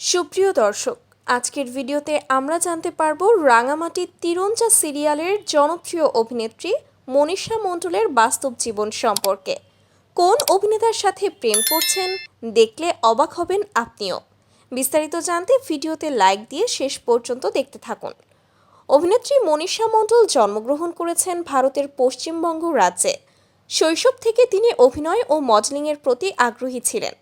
সুপ্রিয় দর্শক, আজকের ভিডিওতে আমরা জানতে পারব রাঙামাটির তিরঞ্জা সিরিয়ালের জনপ্রিয় অভিনেত্রী মনীষা মণ্ডলের বাস্তব জীবন সম্পর্কে। কোন অভিনেতার সাথে প্রেম করছেন, দেখলে অবাক হবেন আপনিও। বিস্তারিত জানতে ভিডিওতে লাইক দিয়ে শেষ পর্যন্ত দেখতে থাকুন। অভিনেত্রী মনীষা মণ্ডল জন্মগ্রহণ করেছেন ভারতের পশ্চিমবঙ্গ রাজ্যে। শৈশব থেকে তিনি অভিনয় ও মডেলিংয়ের প্রতি আগ্রহী ছিলেন।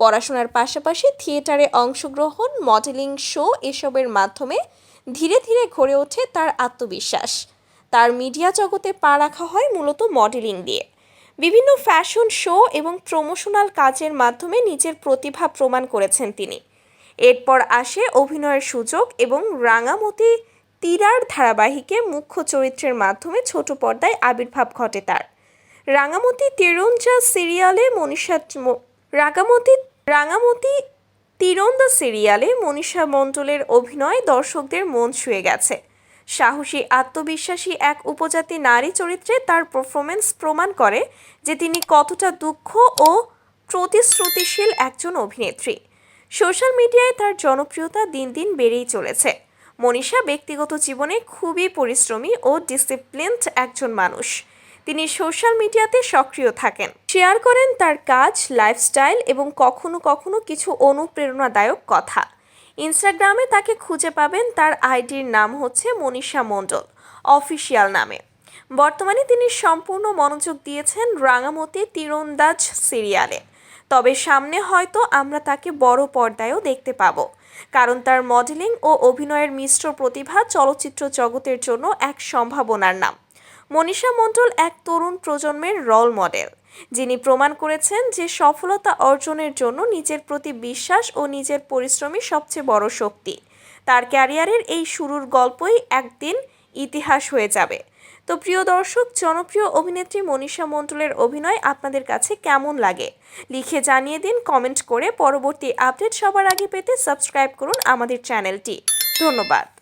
পড়াশোনার পাশাপাশি থিয়েটারে অংশগ্রহণ, মডেলিং শো এসবের মাধ্যমে ধীরে ধীরে গড়ে ওঠে তার আত্মবিশ্বাস। তার মিডিয়া জগতে পা রাখা হয় মূলত মডেলিং দিয়ে। বিভিন্ন ফ্যাশন শো এবং প্রমোশনাল কাজের মাধ্যমে নিজের প্রতিভা প্রমাণ করেছেন তিনি। এরপর আসে অভিনয়ের সুযোগ এবং রাঙামতি তীরার ধারাবাহিকে মুখ্য চরিত্রের মাধ্যমে ছোট পর্দায় আবির্ভাব ঘটে তার। রাঙামতি তেরঞ্জা সিরিয়ালে মনীষা রাঙামতি রাঙামতি তীরন্দা সিরিয়ালে মনীষা মণ্ডলের অভিনয় দর্শকদের মন ছুঁয়ে গেছে। সাহসী, আত্মবিশ্বাসী এক উপজাতি নারী চরিত্রে তার পারফরমেন্স প্রমাণ করে যে তিনি কতটা দুঃখ ও প্রতিশ্রুতিশীল একজন অভিনেত্রী। সোশ্যাল মিডিয়ায় তার জনপ্রিয়তা দিন দিন বেড়েই চলেছে। মনীষা ব্যক্তিগত জীবনে খুবই পরিশ্রমী ও ডিসিপ্লিনড একজন মানুষ। তিনি সোশ্যাল মিডিয়াতে সক্রিয় থাকেন। শেয়ার করেন তার কাজ, লাইফস্টাইল এবং কখনো কখনো কিছু অনুপ্রেরণাদায়ক কথা। ইনস্টাগ্রামে তাকে খুঁজে পাবেন তার আইডির নাম হচ্ছে মনীষা মণ্ডল, অফিসিয়াল নামে। বর্তমানে তিনি সম্পূর্ণ মনোযোগ দিয়েছেন রাঙামতি তীরন্দাজ সিরিয়ালে। তবে সামনে হয়তো আমরা তাকে বড় পর্দায়ও দেখতে পাবো, কারণ তার মডেলিং ও অভিনয়ের মিশ্র প্রতিভা চলচ্চিত্র জগতের জন্য এক সম্ভাবনার নাম। মনীষা মণ্ডল এক তরুণ প্রজন্মের রোল মডেল যিনি প্রমাণ করেছেন যে সফলতা অর্জনের জন্য নিজের প্রতি বিশ্বাস ও নিজের পরিশ্রমই সবচেয়ে বড় শক্তি। তার ক্যারিয়ারের এই শুরুর গল্পই একদিন ইতিহাস হয়ে যাবে। তো প্রিয় দর্শক, জনপ্রিয় অভিনেত্রী মনীষা মণ্ডলের অভিনয় আপনাদের কাছে কেমন লাগে? লিখে জানিয়ে দিন কমেন্ট করে। পরবর্তী আপডেট সবার আগে পেতে সাবস্ক্রাইব করুন আমাদের চ্যানেলটি ধন্যবাদ।